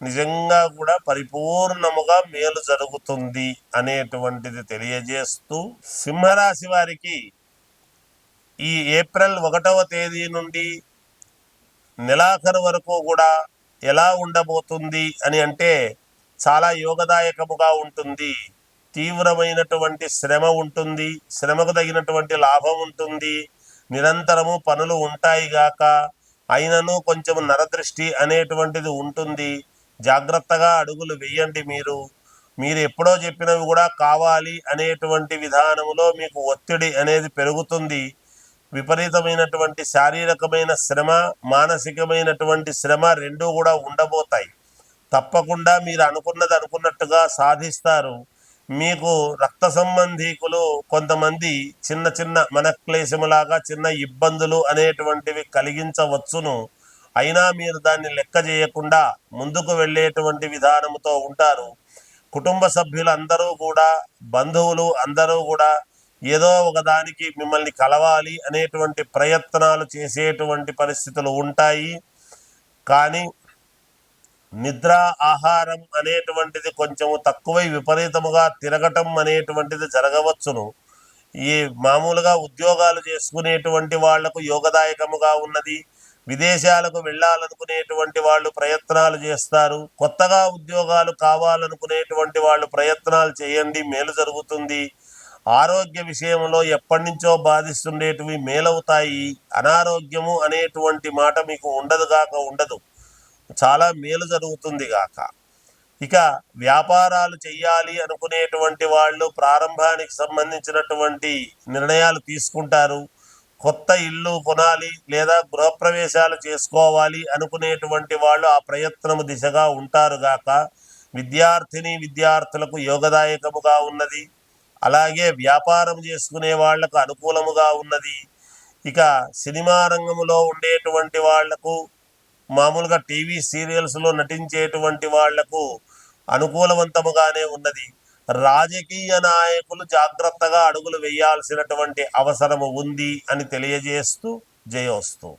నిజంగా కూడా పరిపూర్ణముగా మేలు జరుగుతుంది అనేటువంటిది తెలియజేస్తూ సింహరాశి వారికి ఈ ఏప్రిల్ ఒకటవ తేదీ నుండి నెలాఖరు వరకు కూడా ఎలా ఉండబోతుంది అని అంటే చాలా యోగదాయకముగా ఉంటుంది. తీవ్రమైనటువంటి శ్రమ ఉంటుంది. శ్రమకు తగినటువంటి లాభం ఉంటుంది. నిరంతరము పనులు ఉంటాయి గాక అయినను కొంచెం నరదృష్టి అనేటువంటిది ఉంటుంది. జాగ్రత్తగా అడుగులు వేయండి మీరు. మీరు ఎప్పుడో చెప్పినవి కూడా కావాలి అనేటువంటి విధానములో మీకు ఒత్తిడి అనేది పెరుగుతుంది. విపరీతమైనటువంటి శారీరకమైన శ్రమ మానసికమైనటువంటి శ్రమ రెండూ కూడా ఉండబోతాయి. తప్పకుండా మీరు అనుకున్నది అనుకున్నట్టుగా సాధిస్తారు. మీకు రక్త సంబంధీకులు కొంతమంది చిన్న చిన్న మనక్లేశములాగా చిన్న ఇబ్బందులు అనేటువంటివి కలిగించవచ్చును. అయినా మీరు దాన్ని లెక్క చేయకుండా ముందుకు వెళ్ళేటువంటి విధానముతో ఉంటారు. కుటుంబ సభ్యులందరూ కూడా బంధువులు అందరూ కూడా ఏదో ఒకదానికి మిమ్మల్ని కలవాలి అనేటువంటి ప్రయత్నాలు చేసేటువంటి పరిస్థితులు ఉంటాయి. కానీ నిద్ర ఆహారం అనేటువంటిది కొంచెము తక్కువై విపరీతముగా తిరగటం అనేటువంటిది జరగవచ్చును. ఈ మామూలుగా ఉద్యోగాలు చేసుకునేటువంటి వాళ్ళకు యోగదాయకముగా ఉన్నది. విదేశాలకు వెళ్ళాలనుకునేటువంటి వాళ్ళు ప్రయత్నాలు చేస్తారు. కొత్తగా ఉద్యోగాలు కావాలనుకునేటువంటి వాళ్ళు ప్రయత్నాలు చేయండి మేలు జరుగుతుంది. ఆరోగ్య విషయంలో ఎప్పటి నుంచో బాధిస్తుండేటివి మేలవుతాయి. అనారోగ్యము అనేటువంటి మాట మీకు ఉండదు గాక ఉండదు. చాలా మేలు జరుగుతుంది గాక. ఇక వ్యాపారాలు చేయాలి అనుకునేటువంటి వాళ్ళు ప్రారంభానికి సంబంధించినటువంటి నిర్ణయాలు తీసుకుంటారు. కొత్త ఇల్లు కొనాలి లేదా గృహప్రవేశాలు చేసుకోవాలి అనుకునేటువంటి వాళ్ళు ఆ ప్రయత్నము దిశగా ఉంటారుగాక విద్యార్థిని విద్యార్థులకు యోగదాయకముగా ఉన్నది. అలాగే వ్యాపారం చేసుకునే వాళ్ళకు అనుకూలముగా ఉన్నది. ఇక సినిమా రంగములో ఉండేటువంటి వాళ్ళకు మామూలుగా టీవీ సీరియల్స్లో నటించేటువంటి వాళ్ళకు అనుకూలవంతముగానే ఉన్నది. రాజకీయ నాయకులు జాగ్రత్తగా అడుగులు వేయాల్సినటువంటి అవసరము ఉంది అని తెలియజేస్తూ జయోస్తు.